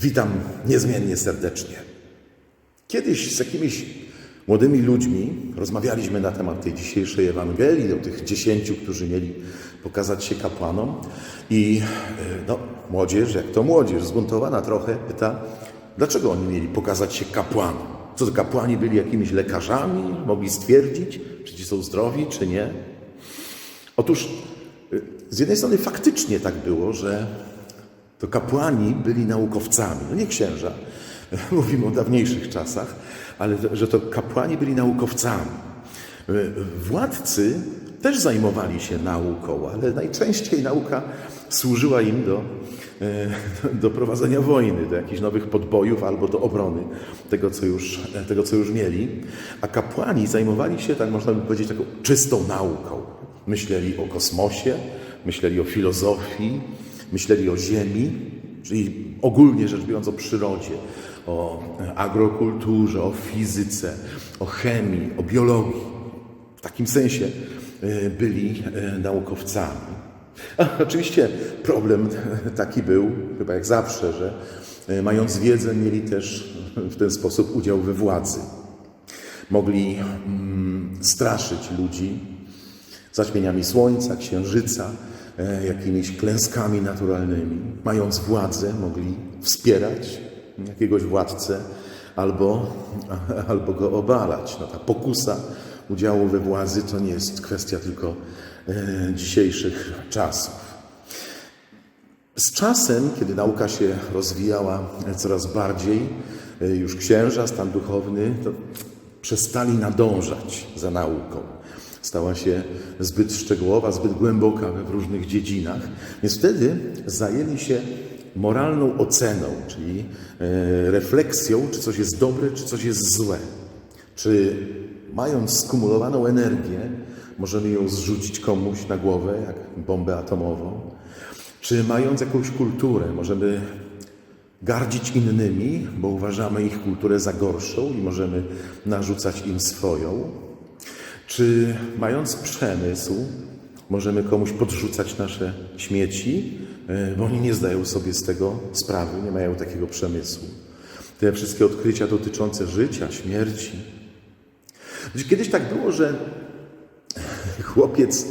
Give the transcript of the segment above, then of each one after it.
Witam niezmiennie serdecznie. Kiedyś z jakimiś młodymi ludźmi rozmawialiśmy na temat tej dzisiejszej Ewangelii, o tych dziesięciu, którzy mieli pokazać się kapłanom. I e, no, młodzież, jak to młodzież, zbuntowana trochę, pyta, dlaczego oni mieli pokazać się kapłanom? Co to kapłani byli jakimiś lekarzami? Mogli stwierdzić, czy ci są zdrowi, czy nie? Otóż y, z jednej strony faktycznie tak było, że to kapłani byli naukowcami. No nie księża, mówimy o dawniejszych czasach, ale że to kapłani byli naukowcami. Władcy też zajmowali się nauką, ale najczęściej nauka służyła im do, y, do prowadzenia wojny, do jakichś nowych podbojów albo do obrony tego co, już, tego, co już mieli. A kapłani zajmowali się, tak można by powiedzieć, taką czystą nauką. Myśleli o kosmosie, myśleli o filozofii, myśleli o ziemi, czyli ogólnie rzecz biorąc o przyrodzie, o agrokulturze, o fizyce, o chemii, o biologii. W takim sensie e, byli e, naukowcami. A, oczywiście problem taki był, chyba jak zawsze, że e, mając wiedzę, mieli też w ten sposób udział we władzy. Mogli mm, straszyć ludzi zaćmieniami słońca, księżyca, e, jakimiś klęskami naturalnymi. Mając władzę, mogli wspierać jakiegoś władcę albo, albo go obalać. No, ta pokusa udziału we władzy to nie jest kwestia tylko e, dzisiejszych czasów. Z czasem, kiedy nauka się rozwijała coraz bardziej, e, już księża, stan duchowny, to przestali nadążać za nauką. Stała się zbyt szczegółowa, zbyt głęboka w różnych dziedzinach, więc wtedy zajęli się moralną oceną, czyli e, refleksją, czy coś jest dobre, czy coś jest złe. Czy mając skumulowaną energię, możemy ją zrzucić komuś na głowę, jak bombę atomową? Czy mając jakąś kulturę, możemy gardzić innymi, bo uważamy ich kulturę za gorszą i możemy narzucać im swoją? Czy mając przemysł, możemy komuś podrzucać nasze śmieci, e, bo oni nie zdają sobie z tego sprawy, nie mają takiego przemysłu? Te wszystkie odkrycia dotyczące życia, śmierci. Kiedyś tak było, że chłopiec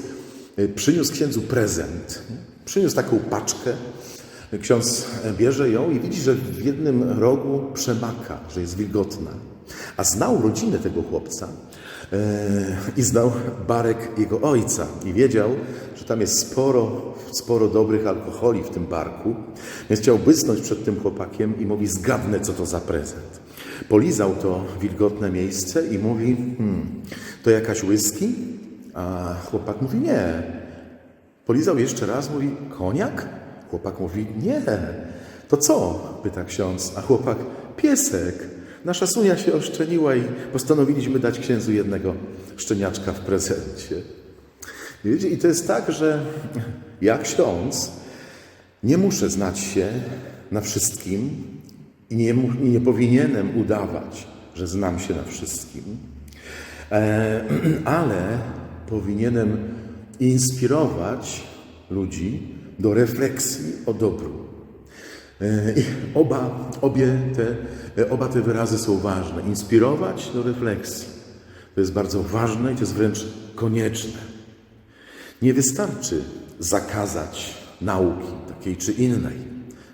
e, przyniósł księdzu prezent. Przyniósł taką paczkę. Ksiądz bierze ją i widzi, że w jednym rogu przemaka, że jest wilgotna. A znał rodzinę tego chłopca i znał barek jego ojca i wiedział, że tam jest sporo, sporo dobrych alkoholi w tym barku, więc chciał bysnąć przed tym chłopakiem i mówi, zgadnę, co to za prezent. Polizał to wilgotne miejsce i mówi, hmm, to jakaś whisky? A chłopak mówi, nie. Polizał jeszcze raz, mówi, koniak? Chłopak mówi, nie. To co? Pyta ksiądz, a chłopak, piesek. Nasza sunia się oszczeniła i postanowiliśmy dać księdzu jednego szczeniaczka w prezencie. I to jest tak, że ja ksiądz nie muszę znać się na wszystkim i nie, i nie powinienem udawać, że znam się na wszystkim, e, ale powinienem inspirować ludzi do refleksji o dobru. E, I oba, obie te, e, oba te wyrazy są ważne. Inspirować do refleksji. To jest bardzo ważne i to jest wręcz konieczne. Nie wystarczy zakazać nauki takiej czy innej.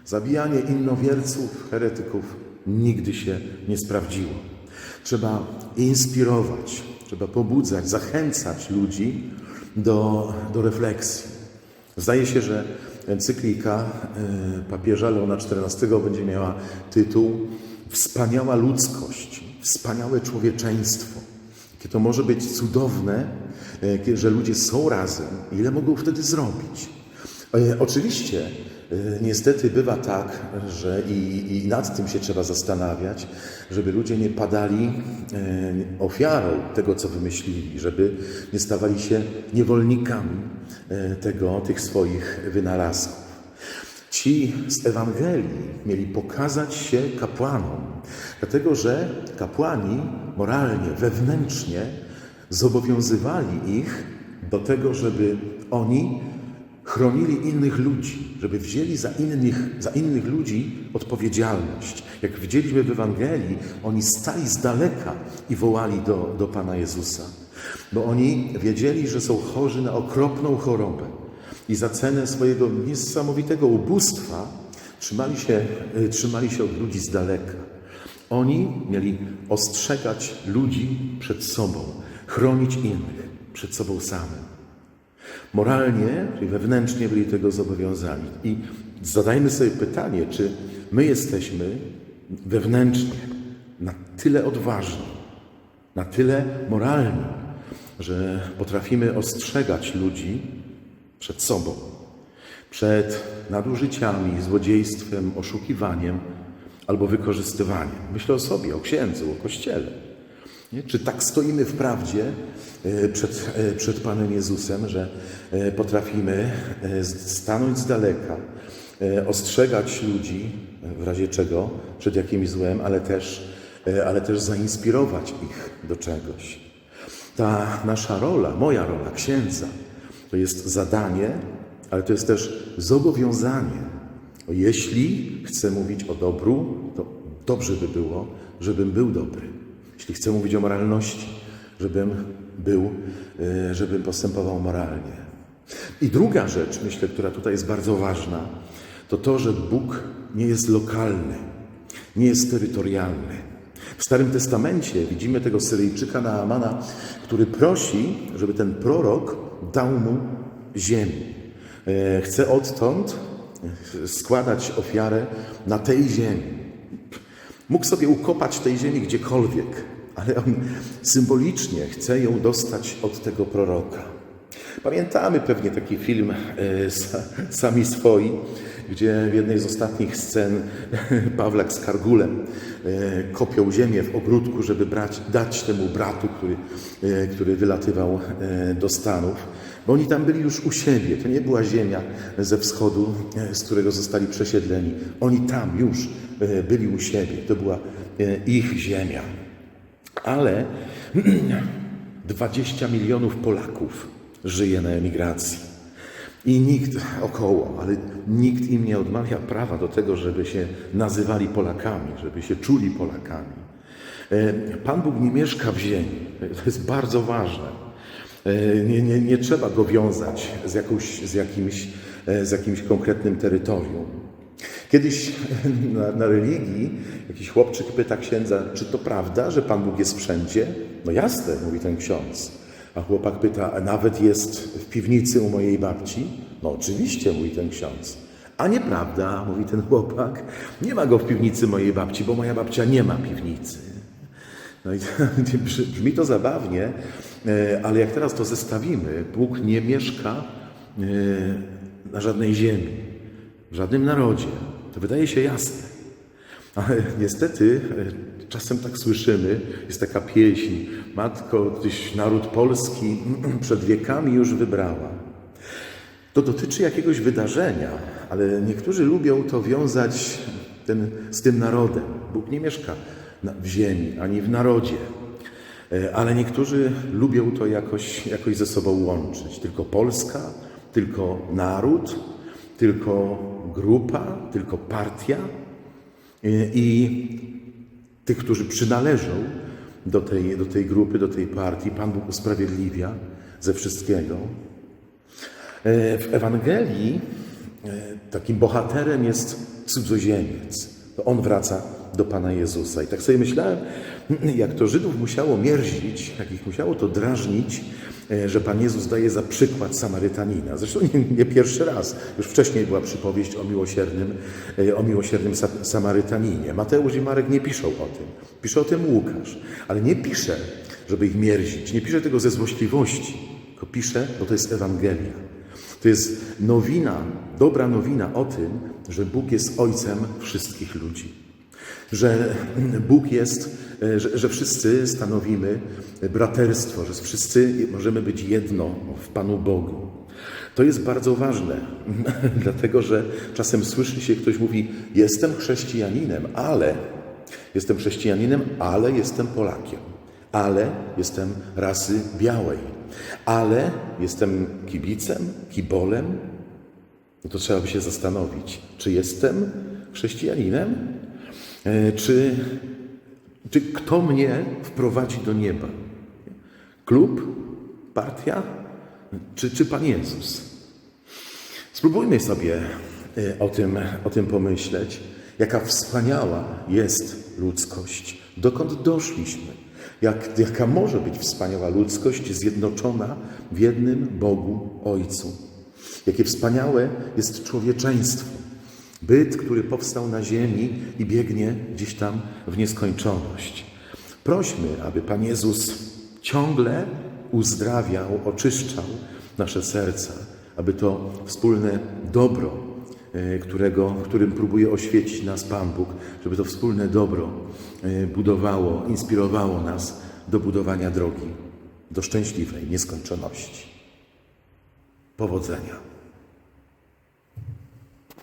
Zabijanie innowierców, heretyków nigdy się nie sprawdziło. Trzeba inspirować, trzeba pobudzać, zachęcać ludzi do, do refleksji. Zdaje się, że encyklika e, papieża Leona XIV będzie miała tytuł Wspaniała ludzkość, wspaniałe człowieczeństwo. Jakie to może być cudowne, e, że ludzie są razem, ile mogą wtedy zrobić. E, Oczywiście, niestety bywa tak, że i, i nad tym się trzeba zastanawiać, żeby ludzie nie padali ofiarą tego, co wymyślili, żeby nie stawali się niewolnikami tego, tych swoich wynalazków. Ci z Ewangelii mieli pokazać się kapłanom, dlatego że kapłani moralnie, wewnętrznie zobowiązywali ich do tego, żeby oni chronili innych ludzi, żeby wzięli za innych, za innych ludzi odpowiedzialność. Jak widzieliśmy w Ewangelii, oni stali z daleka i wołali do, do Pana Jezusa, bo oni wiedzieli, że są chorzy na okropną chorobę i za cenę swojego niesamowitego ubóstwa trzymali się, y, trzymali się od ludzi z daleka. Oni mieli ostrzegać ludzi przed sobą, chronić innych przed sobą samym. Moralnie, czyli wewnętrznie byli tego zobowiązani. I zadajmy sobie pytanie, czy my jesteśmy wewnętrznie na tyle odważni, na tyle moralni, że potrafimy ostrzegać ludzi przed sobą, przed nadużyciami, złodziejstwem, oszukiwaniem albo wykorzystywaniem. Myślę o sobie, o księdzu, o kościele. Nie? Czy tak stoimy w prawdzie e, przed, e, przed Panem Jezusem, że e, potrafimy stanąć z daleka, ostrzegać ludzi, w razie czego, przed jakimś złem, ale też, ale też zainspirować ich do czegoś. Ta nasza rola, moja rola księdza, to jest zadanie, ale to jest też zobowiązanie. Jeśli chcę mówić o dobru, to dobrze by było, żebym był dobry. Jeśli chcę mówić o moralności, żebym był, e, żebym postępował moralnie. I druga rzecz, myślę, która tutaj jest bardzo ważna, to to, że Bóg nie jest lokalny, nie jest terytorialny. W Starym Testamencie widzimy tego Syryjczyka Naamana, który prosi, żeby ten prorok dał mu ziemi. E, Chce odtąd składać ofiarę na tej ziemi. Mógł sobie ukopać tej ziemi gdziekolwiek, ale on symbolicznie chce ją dostać od tego proroka. Pamiętamy pewnie taki film e, sa- Sami swoi, gdzie w jednej z ostatnich scen Pawlak z Kargulem e, kopią ziemię w ogródku, żeby brać, dać temu bratu, który, e, który wylatywał e, do Stanów. Bo oni tam byli już u siebie. To nie była ziemia ze wschodu, z którego zostali przesiedleni. Oni tam już byli u siebie. To była ich ziemia. Ale 20 milionów Polaków żyje na emigracji. I nikt około, ale nikt im nie odmawia prawa do tego, żeby się nazywali Polakami, żeby się czuli Polakami. E, Pan Bóg nie mieszka w ziemi. To jest bardzo ważne. E, Nie, nie, nie trzeba go wiązać z, jakąś, z, jakimś, e, z jakimś konkretnym terytorium. Kiedyś na, na religii jakiś chłopczyk pyta księdza, czy to prawda, że Pan Bóg jest wszędzie? No jasne, mówi ten ksiądz. A chłopak pyta, a nawet jest w piwnicy u mojej babci? No oczywiście, mówi ten ksiądz. A nieprawda, mówi ten chłopak, nie ma go w piwnicy mojej babci, bo moja babcia nie ma piwnicy. No i brzmi to zabawnie, e, ale jak teraz to zestawimy, Bóg nie mieszka e, na żadnej ziemi, w żadnym narodzie. To wydaje się jasne. Ale niestety e, czasem tak słyszymy, jest taka pieśń, Matko, Tyś naród polski przed wiekami już wybrała. To dotyczy jakiegoś wydarzenia, ale niektórzy lubią to wiązać ten, z tym narodem. Bóg nie mieszka w ziemi ani w narodzie, E, ale niektórzy lubią to jakoś, jakoś ze sobą łączyć. Tylko Polska, tylko naród, tylko grupa, tylko partia i tych, którzy przynależą do tej, do tej grupy, do tej partii, Pan Bóg usprawiedliwia ze wszystkiego. E, W Ewangelii e, takim bohaterem jest cudzoziemiec. To on wraca do Pana Jezusa. I tak sobie myślałem, jak to Żydów musiało mierzić, jak ich musiało to drażnić, e, że Pan Jezus daje za przykład Samarytanina. Zresztą nie, nie pierwszy raz. Już wcześniej była przypowieść o miłosiernym, e, o miłosiernym Sa- Samarytaninie. Mateusz i Marek nie piszą o tym. Pisze o tym Łukasz. Ale nie pisze, żeby ich mierzić. Nie pisze tego ze złośliwości. Tylko pisze, bo to jest Ewangelia. To jest nowina, dobra nowina o tym, że Bóg jest Ojcem wszystkich ludzi. Że Bóg jest, że, że wszyscy stanowimy braterstwo, że wszyscy możemy być jedno w Panu Bogu. To jest bardzo ważne, dlatego że czasem słyszy się, ktoś mówi: Jestem chrześcijaninem, ale jestem chrześcijaninem, ale jestem Polakiem, ale jestem rasy białej, ale jestem kibicem, kibolem. no to trzeba by się zastanowić, czy jestem chrześcijaninem, czy, czy kto mnie wprowadzi do nieba. Klub, partia, czy, czy Pan Jezus? Spróbujmy sobie e, o tym, o tym pomyśleć, jaka wspaniała jest ludzkość, dokąd doszliśmy, jak, jaka może być wspaniała ludzkość zjednoczona w jednym Bogu Ojcu. Jakie wspaniałe jest człowieczeństwo, byt, który powstał na ziemi i biegnie gdzieś tam w nieskończoność. Prośmy, aby Pan Jezus ciągle uzdrawiał, oczyszczał nasze serca, aby to wspólne dobro, e, którego, którym próbuje oświecić nas Pan Bóg, żeby to wspólne dobro e, budowało, inspirowało nas do budowania drogi, do szczęśliwej nieskończoności. Powodzenia.